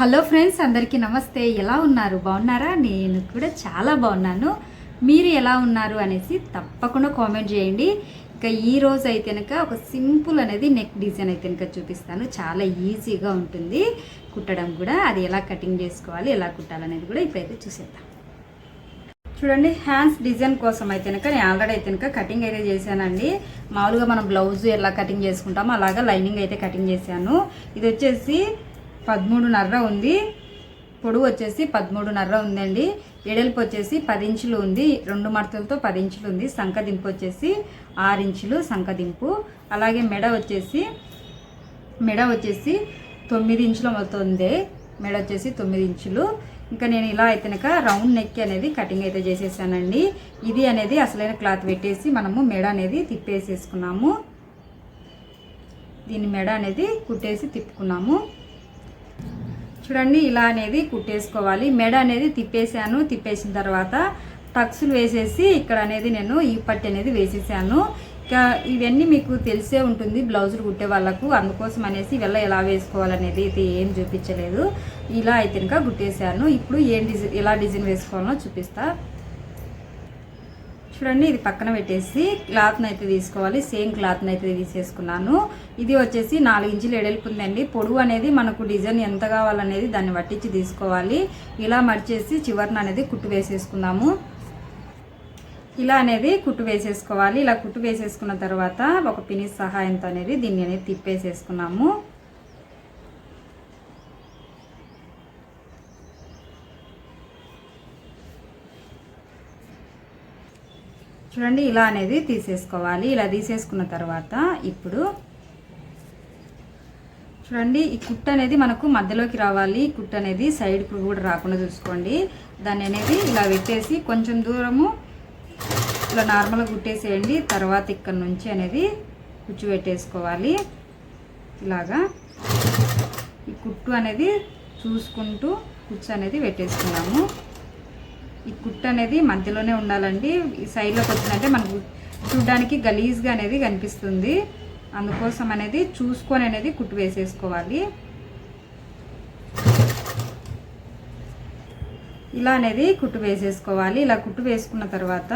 Hello friends అందరికీ నమస్తే. ఎలా ఉన్నారు? బాగున్నారా? నేను కూడా చాలా బాగున్నాను. మీరు ఎలా ఉన్నారు అనేసి తప్పకుండా కామెంట్ చేయండి. ఇక ఈ రోజు అయితే కనుక ఒక సింపుల్ అనేది నెక్ డిజైన్ అయితే కనుక చూపిస్తాను. చాలా ఈజీగా ఉంటుంది. కుట్టడం కూడా. అది ఎలా కటింగ్ చేసుకోవాలి ఎలా కుట్టాలనేది కూడా ఇప్పుడైతే చూసేద్దాం. చూడండి హ్యాండ్స్ డిజైన్ కోసం అయితే కనుక నేను ఆల్రెడీ అయితే కనుక కటింగ్ అయితే చేశానండి. మామూలుగా మనం బ్లౌజ్ ఎలా కటింగ్ చేసుకుంటామో అలాగా లైనింగ్ అయితే కటింగ్ చేశాను. ఇది వచ్చేసి పదమూడున్నర ఉంది. పొడవు వచ్చేసి పదమూడున్నర ఉందండి. ఎడల్పు వచ్చేసి పది ఇంచులు ఉంది. రెండు మడతలతో పది ఇంచులు ఉంది. సంకదింపు వచ్చేసి ఆరు ఇంచులు సంకదింపు. అలాగే మెడ వచ్చేసి మెడ వచ్చేసి తొమ్మిది ఇంచుల అవుతుంది మెడ వచ్చేసి తొమ్మిది ఇంచులు ఇంకా నేను ఇలా అయితేనక రౌండ్ నెక్ అనేది కటింగ్ అయితే చేసేసానండి. ఇది అనేది అసలైన క్లాత్ పెట్టేసి మనము మెడ అనేది తిప్పేసేసుకున్నాము. దీని మెడ అనేది కుట్టేసి తిప్పుకున్నాము. చూడండి ఇలా అనేది కుట్టేసుకోవాలి. మెడ అనేది తిప్పేసాను తిప్పేసిన తర్వాత టక్స్లు వేసేసి ఇక్కడ అనేది నేను ఈ పట్టి అనేది వేసేసాను. ఇంకా ఇవన్నీ మీకు తెలిసే ఉంటుంది. బ్లౌజులు కుట్టే వాళ్ళకు అందుకోసం అనేసి వెళ్ళ ఎలా వేసుకోవాలనేది అయితే ఏం చూపించలేదు. ఇలా అయితే ఇంకా కుట్టేశాను. ఇప్పుడు ఏం డిజైన్ ఎలా డిజైన్ వేసుకోవాలో చూపిస్తాను చూడండి ఇది పక్కన పెట్టేసి క్లాత్ని అయితే తీసుకోవాలి. సేమ్ క్లాత్ని అయితే తీసేసుకున్నాను. ఇది వచ్చేసి నాలుగు ఇంచులు ఎడల్పు ఉందండి. పొడవు అనేది మనకు డిజైన్ ఎంత కావాలనేది దాన్ని పట్టించి తీసుకోవాలి. ఇలా మడిచేసి చివరిన అనేది కుట్టు వేసేసుకుందాము. ఇలా అనేది కుట్టు వేసేసుకోవాలి. ఇలా కుట్టు వేసేసుకున్న తర్వాత ఒక పినిస్ సహాయంతో అనేది దీన్ని అనేది తిప్పేసేసుకున్నాము. చూడండి ఇలా అనేది తీసేసుకోవాలి. ఇలా తీసేసుకున్న తర్వాత ఇప్పుడు చూడండి ఈ కుట్ట అనేది మనకు మధ్యలోకి రావాలి. కుట్ట అనేది సైడ్ కూడా రాకుండా చూసుకోండి. దాన్ని అనేది ఇలా పెట్టేసి కొంచెం దూరము ఇలా నార్మల్గా కుట్టేసేయండి. తర్వాత ఇక్కడ నుంచి అనేది కుచ్చు పెట్టేసుకోవాలి ఇలాగా ఈ కుట్టు అనేది చూసుకుంటూ కుచ్చు అనేది పెట్టేసుకున్నాము. ఈ కుట్టు అనేది మధ్యలోనే ఉండాలండి. ఈ సైడ్లోకి వచ్చిందంటే మనకు చూడడానికి గలీజ్గా అనేది కనిపిస్తుంది. అందుకోసం అనేది చూసుకొని అనేది కుట్టు వేసేసుకోవాలి. ఇలా అనేది కుట్టు వేసేసుకోవాలి. ఇలా కుట్టు వేసుకున్న తర్వాత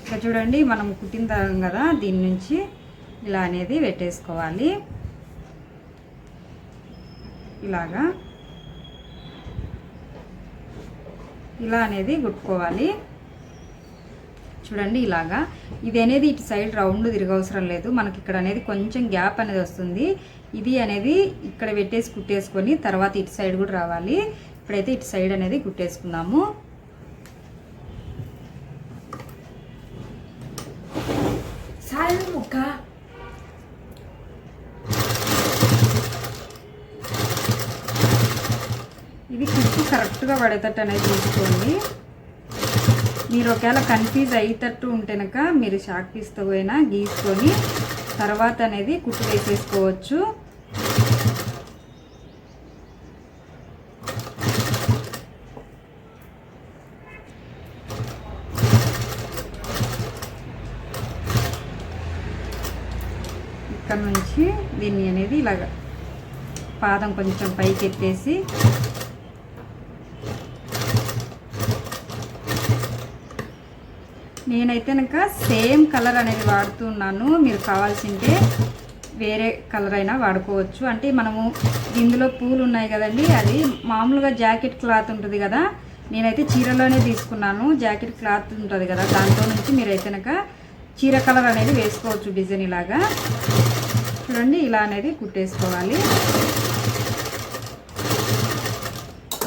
ఇక్కడ చూడండి మనం కుట్టిన తర్వాత కదా దీని నుంచి ఇలా అనేది పెట్టేసుకోవాలి. ఇలాగా. ఇలా అనేది కుట్టుకోవాలి చూడండి ఇలాగా. ఇది అనేది ఇటు సైడ్ రౌండ్ తిరగవసరం లేదు. మనకి ఇక్కడ అనేది కొంచెం గ్యాప్ అనేది వస్తుంది. ఇది అనేది ఇక్కడ పెట్టేసి కుట్టేసుకొని తర్వాత ఇటు సైడ్ కూడా రావాలి. ఇప్పుడైతే ఇటు సైడ్ అనేది కుట్టేసుకుందాము సాయం ముక్క ఇది కుట్టు కరెక్ట్గా పడేటట్టు అనేది చూసుకోండి మీరు ఒకవేళ కన్ఫ్యూజ్ అయ్యేటట్టు ఉంటేనక మీరు షాక్ పీస్తో పోయినా గీసుకొని తర్వాత అనేది కుట్టు వేసేసుకోవచ్చు. ఇక్కడ నుంచి దీన్ని అనేది ఇలాగ పాదం కొంచెం పైకి ఎత్తేసి నేనైతే కనుక సేమ్ కలర్ అనేది వాడుతున్నాను. మీరు కావాల్సింటే వేరే కలర్ అయినా వాడుకోవచ్చు. అంటే మనము ఇందులో పూలు ఉన్నాయి కదండి అది మామూలుగా జాకెట్ క్లాత్ ఉంటుంది కదా నేనైతే చీరలోనే తీసుకున్నాను. జాకెట్ క్లాత్ ఉంటుంది కదా దాంట్లో నుంచి మీరైతే కనుక చీర కలర్ అనేది వేసుకోవచ్చు డిజైన్ ఇలాగా. చూడండి ఇలా అనేది కుట్టేసుకోవాలి.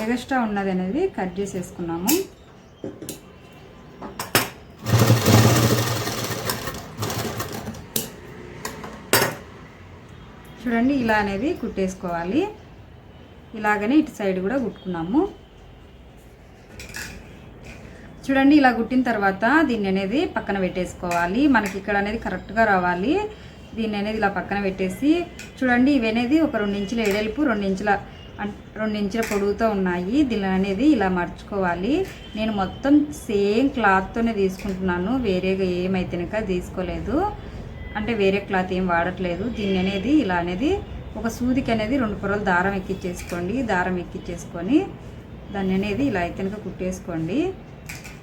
ఎగస్ట్రా ఉన్నది అనేది కట్ చేసేసుకున్నాము. చూడండి ఇలా అనేది కుట్టేసుకోవాలి. ఇలాగనే ఇటు సైడ్ కూడా కుట్టుకున్నాము. చూడండి ఇలా కుట్టిన తర్వాత దీన్ని అనేది పక్కన పెట్టేసుకోవాలి. మనకి ఇక్కడ అనేది కరెక్ట్గా రావాలి. దీన్ని అనేది ఇలా పక్కన పెట్టేసి చూడండి ఇవి అనేది ఒక రెండు ఇంచుల ఎడల్పు రెండు ఇంచుల రెండు ఇంచుల పొడవుతో ఉన్నాయి. దీని అనేది ఇలా మర్చుకోవాలి. నేను మొత్తం సేమ్ క్లాత్తోనే తీసుకుంటున్నాను. వేరేగా ఏమైతే తీసుకోలేదు. అంటే వేరే క్లాత్ ఏం వాడట్లేదు. దీన్ని అనేది ఇలా అనేది ఒక సూదికి అనేది రెండు పొరలు దారం ఎక్కించేసుకోండి దారం ఎక్కించేసుకొని దాన్ని అనేది ఇలా ఎత్తనక కుట్టేసుకోండి.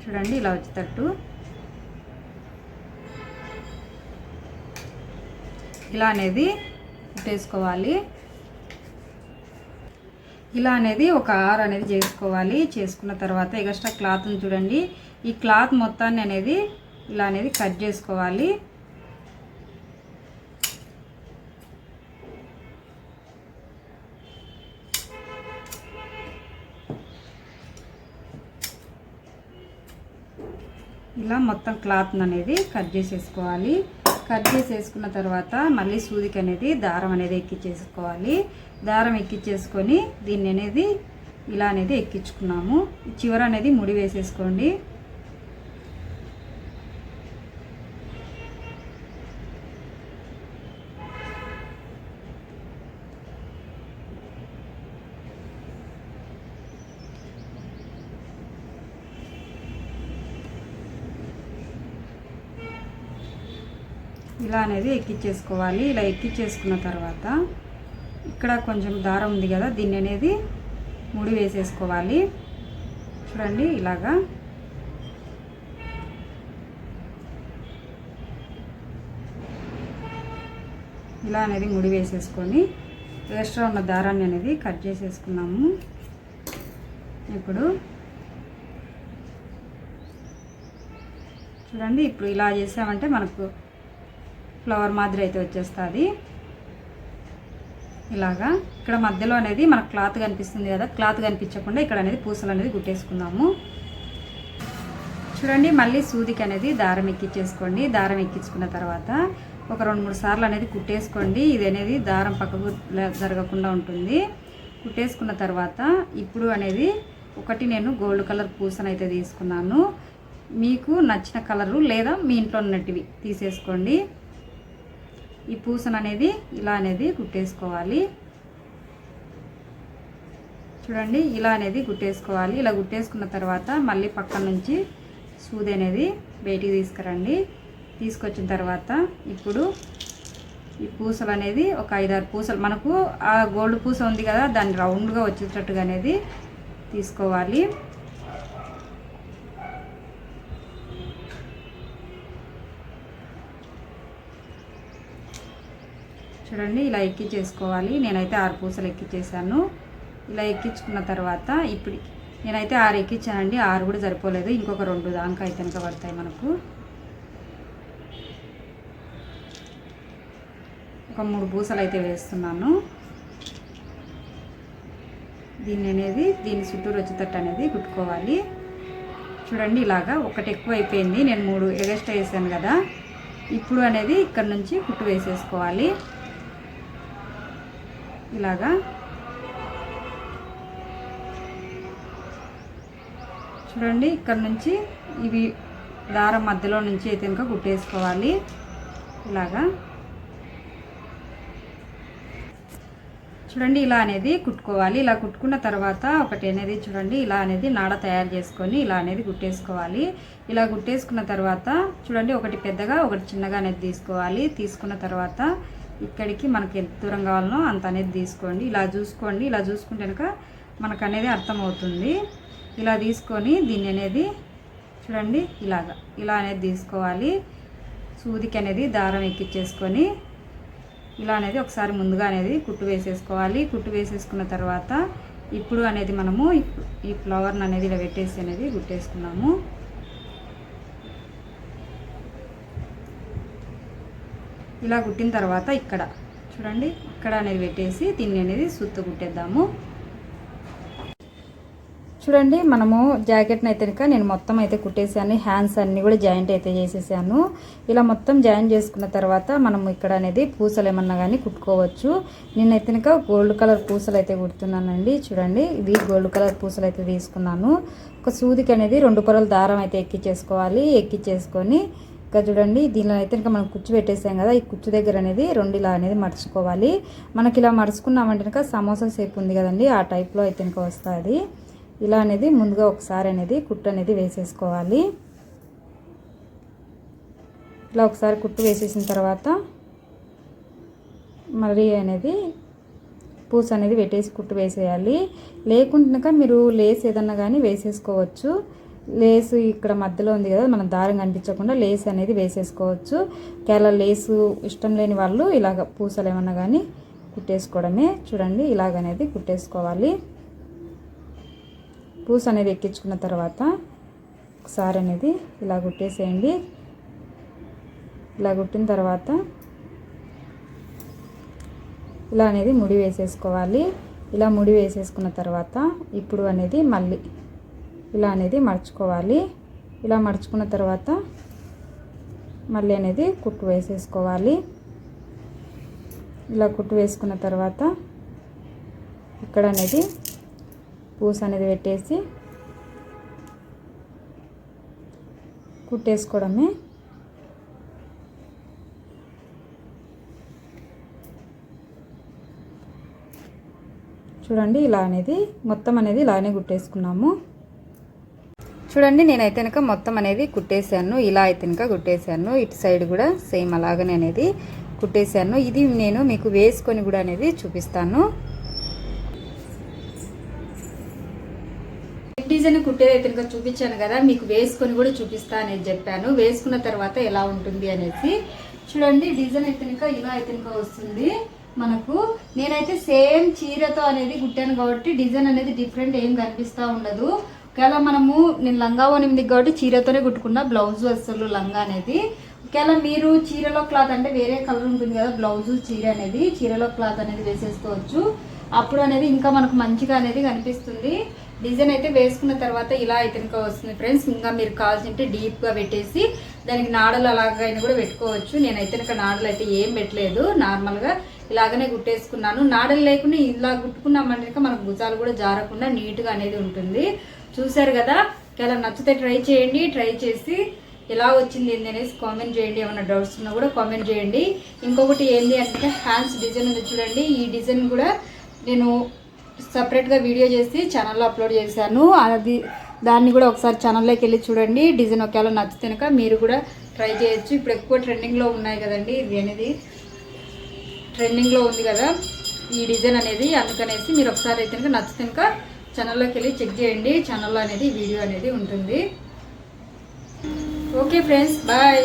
చూడండి ఇలా వచ్చేటట్టు. ఇలా అనేది కుట్టేసుకోవాలి. ఇలా అనేది ఒక ఆర్ అనేది చేసుకోవాలి. చేసుకున్న తర్వాత ఎక్స్ట్రా క్లాత్ని చూడండి. ఈ క్లాత్ మొత్తాన్ని అనేది ఇలా అనేది కట్ చేసుకోవాలి. ఇలా మొత్తం క్లాత్ అనేది కట్ చేసేసుకోవాలి. కట్ చేసేసుకున్న తర్వాత మళ్ళీ సూదికి అనేది దారం అనేది ఎక్కించేసుకోవాలి దారం ఎక్కించేసుకొని దీన్ని అనేది ఇలా అనేది ఎక్కించుకున్నాము. చివర అనేది ముడి వేసేసుకోండి. ఇలా అనేది ఎక్కించేసుకోవాలి ఇలా ఎక్కించేసుకున్న తర్వాత ఇక్కడ కొంచెం దారం ఉంది కదా దీన్ని అనేది ముడి వేసేసుకోవాలి. చూడండి ఇలాగా. ఇలా అనేది ముడి వేసేసుకొని ఎక్స్ట్రా ఉన్న దారాన్ని అనేది కట్ చేసేసుకున్నాము. ఇప్పుడు చూడండి ఇప్పుడు ఇలా చేసామంటే మనకు ఫ్లవర్ మాదిరి అయితే వచ్చేస్తుంది. ఇలాగా. ఇక్కడ మధ్యలో అనేది మనకు క్లాత్ కనిపిస్తుంది కదా క్లాత్ కనిపించకుండా ఇక్కడ అనేది పూసలు అనేది కుట్టేసుకుందాము. చూడండి మళ్ళీ సూదికి అనేది దారం ఎక్కించేసుకోండి దారం ఎక్కించుకున్న తర్వాత ఒక రెండు మూడు సార్లు అనేది కుట్టేసుకోండి. ఇది అనేది దారం పక్కకు జరగకుండా ఉంటుంది. కుట్టేసుకున్న తర్వాత ఇప్పుడు అనేది ఒకటి నేను గోల్డ్ కలర్ పూసను అయితే తీసుకున్నాను. మీకు నచ్చిన కలరు లేదా మీ ఇంట్లో ఉన్నట్టువి తీసేసుకోండి. ఈ పూసను అనేది ఇలా అనేది కుట్టేసుకోవాలి చూడండి ఇలా అనేది గుట్టేసుకోవాలి. ఇలా కుట్టేసుకున్న తర్వాత మళ్ళీ పక్కన నుంచి సూది అనేది బయటికి తీసుకురండి. తీసుకొచ్చిన తర్వాత ఇప్పుడు ఈ పూసలు అనేది ఒక ఐదారు పూసలు మనకు ఆ గోల్డ్ పూస ఉంది కదా దాన్ని రౌండ్గా వచ్చేటట్టుగా అనేది తీసుకోవాలి. చూడండి ఇలా ఎక్కించేసుకోవాలి నేనైతే ఆరు పూసలు ఎక్కించేసాను ఇలా ఎక్కించుకున్న తర్వాత ఇప్పుడు నేనైతే ఆరు ఎక్కించానండి ఆరు కూడా సరిపోలేదు. ఇంకొక రెండు దాకా అయితే పడతాయి మనకు. ఒక మూడు పూసలు అయితే వేస్తున్నాను. దీన్ని అనేది దీని చుట్టూరు వచ్చేటట్టు అనేది కుట్టుకోవాలి. చూడండి ఇలాగా ఒకటి ఎక్కువ అయిపోయింది నేను మూడు ఎగస్ట్రా వేసాను కదా. ఇప్పుడు అనేది ఇక్కడ నుంచి కుట్టు వేసేసుకోవాలి. ఇలాగా. చూడండి ఇక్కడ నుంచి ఇవి దారం మధ్యలో నుంచి అయితే ఇంకా కుట్టేసుకోవాలి. ఇలాగా. చూడండి ఇలా అనేది కుట్టుకోవాలి. ఇలా కుట్టుకున్న తర్వాత ఒకటి అనేది చూడండి ఇలా అనేది నాడ తయారు చేసుకొని ఇలా అనేది కుట్టేసుకోవాలి. ఇలా కుట్టేసుకున్న తర్వాత చూడండి ఒకటి పెద్దగా ఒకటి చిన్నగా అనేది తీసుకోవాలి. తీసుకున్న తర్వాత ఇక్కడికి మనకి ఎంత దూరం కావాలనో అంత అనేది తీసుకోండి. ఇలా చూసుకోండి. ఇలా చూసుకుంటే కనుక మనకు అనేది అర్థమవుతుంది. ఇలా తీసుకొని దీన్ని అనేది చూడండి ఇలాగా ఇలా అనేది తీసుకోవాలి. సూదికి అనేది దారం ఎక్కించేసుకొని ఇలా అనేది ఒకసారి ముందుగా అనేది కుట్టు వేసేసుకోవాలి. కుట్టు వేసేసుకున్న తర్వాత ఇప్పుడు అనేది మనము ఈ- ఈ ఫ్లవర్ని అనేది ఇలా పెట్టేసి అనేది కుట్టేసుకున్నాము. ఇలా కుట్టిన తర్వాత ఇక్కడ చూడండి ఇక్కడ అనేది పెట్టేసి దీన్ని అనేది సుత్తు కుట్టేద్దాము. చూడండి మనము జాకెట్ని అయితే కనుక నేను మొత్తం అయితే కుట్టేసాను హ్యాండ్స్ అన్నీ కూడా జాయింట్ అయితే చేసేసాను. ఇలా మొత్తం జాయిన్ చేసుకున్న తర్వాత మనం ఇక్కడ అనేది పూసలు ఏమన్నా కానీ కుట్టుకోవచ్చు. నేనైతే కనుక గోల్డ్ కలర్ పూసలు అయితే కుడుతున్నానండి. చూడండి ఇది గోల్డ్ కలర్ పూసలు అయితే తీసుకున్నాను. ఒక సూదికి అనేది రెండు పొరల దారం అయితే ఎక్కించేసుకోవాలి ఎక్కించేసుకొని ఇక్కడ చూడండి. దీనిలో అయితే ఇంకా మనం కుచ్చు పెట్టేసాం కదా. ఈ కుచ్చు దగ్గర అనేది రెండు ఇలా అనేది మడుచుకోవాలి. మనకి ఇలా మడుచుకున్నామంటే కనుక సమోసా షేప్ ఉంది కదండి. ఆ టైప్లో అయితే ఇంకా వస్తుంది. ఇలా అనేది ముందుగా ఒకసారి అనేది కుట్టు అనేది వేసేసుకోవాలి. ఇలా ఒకసారి కుట్టు వేసేసిన తర్వాత మళ్ళీ అనేది పూస అనేది పెట్టేసి కుట్టు వేసేయాలి. లేకుంటే మీరు లేస్ ఏదన్నా కానీ వేసేసుకోవచ్చు. లేసు ఇక్కడ మధ్యలో ఉంది కదా మనం దారం కనిపించకుండా లేస్ అనేది వేసేసుకోవచ్చు. కేరళ లేసు ఇష్టం లేని వాళ్ళు ఇలాగ పూసలు ఏమన్నా కానీ కుట్టేసుకోవడమే. చూడండి ఇలాగనేది కుట్టేసుకోవాలి. పూస అనేది ఎక్కించుకున్న తర్వాత ఒకసారి అనేది ఇలా కుట్టేసేయండి. ఇలా కుట్టిన తర్వాత ఇలా అనేది ముడి వేసేసుకోవాలి. ఇలా ముడి వేసేసుకున్న తర్వాత ఇప్పుడు అనేది మళ్ళీ ఇలా అనేది మడుచుకోవాలి. ఇలా మడుచుకున్న తర్వాత మళ్ళీ అనేది కుట్టు వేసేసుకోవాలి. ఇలా కుట్టు వేసుకున్న తర్వాత ఇక్కడ అనేది పూస అనేది పెట్టేసి కుట్టేసుకోవడమే. చూడండి ఇలా అనేది మొత్తం అనేది ఇలానే కుట్టేసుకున్నాము. చూడండి నేనైతే కనుక మొత్తం అనేది కుట్టేశాను. ఇలా అయితే కనుక కుట్టేశాను. ఇటు సైడ్ కూడా సేమ్ అలాగనే అనేది కుట్టేశాను. ఇది నేను మీకు వేసుకొని కూడా అనేది చూపిస్తాను. డిజైన్ కుట్టేది అయితే కనుక చూపించాను కదా మీకు వేసుకొని కూడా చూపిస్తా అనేది చెప్పాను. వేసుకున్న తర్వాత ఎలా ఉంటుంది అనేసి. చూడండి డిజైన్ అయితే కనుక ఇలా అయితే కనుక వస్తుంది మనకు. నేనైతే సేమ్ చీరతో అనేది కుట్టాను కాబట్టి డిజైన్ అనేది డిఫరెంట్ ఏం కనిపిస్తూ ఉండదు. ఒకవేళ మనము నేను లంగా ఓనిమిది కాబట్టి చీరతోనే కుట్టుకున్నా బ్లౌజ్ అసలు లంగా అనేది. ఒకవేళ మీరు చీరలో క్లాత్ అంటే వేరే కలర్ ఉంటుంది కదా బ్లౌజ్ చీర అనేది చీరలో క్లాత్ అనేది వేసేసుకోవచ్చు. అప్పుడు అనేది ఇంకా మనకు మంచిగా అనేది కనిపిస్తుంది. డిజైన్ అయితే వేసుకున్న తర్వాత ఇలా అయితే ఇంకా వస్తుంది ఫ్రెండ్స్. ఇంకా మీరు కావాల్సింటే డీప్గా పెట్టేసి దానికి నాడలు అలాగైనా కూడా పెట్టుకోవచ్చు. నేనైతే ఇంకా నాడలు అయితే ఏం పెట్టలేదు. నార్మల్గా ఇలాగనే కుట్టేసుకున్నాను నాడలు లేకుండా ఇలా కుట్టుకున్నామంటే కనుక మనకు భుజాలు కూడా జారకుండా నీట్గా అనేది ఉంటుంది. చూశారు కదా? ఇలా నచ్చితే ట్రై చేయండి. ట్రై చేసి ఎలా వచ్చింది ఏంది అనేసి కామెంట్ చేయండి. ఏమైనా డౌట్స్ ఉన్నా కూడా కామెంట్ చేయండి. ఇంకొకటి ఏంది అంటే హ్యాండ్స్ డిజైన్ ఉంది చూడండి. ఈ డిజైన్ కూడా నేను సపరేట్గా వీడియో చేసి ఛానల్లో అప్లోడ్ చేశాను. అది దాన్ని కూడా ఒకసారి ఛానల్లోకి వెళ్ళి చూడండి. డిజైన్ ఒకవేళ నచ్చితే మీరు కూడా ట్రై చేయొచ్చు. ఇప్పుడు ఎక్కువ ట్రెండింగ్లో ఉన్నాయి కదండి ఇది అనేది. ట్రెండింగ్లో ఉంది కదా ఈ డిజైన్ అనేది అందుకనేసి మీరు ఒకసారి అయితే కనుక నచ్చితే కనుక ఛానల్లోకి వెళ్ళి చెక్ చేయండి. ఛానల్లో అనేది వీడియో అనేది ఉంటుంది. Okay friends bye.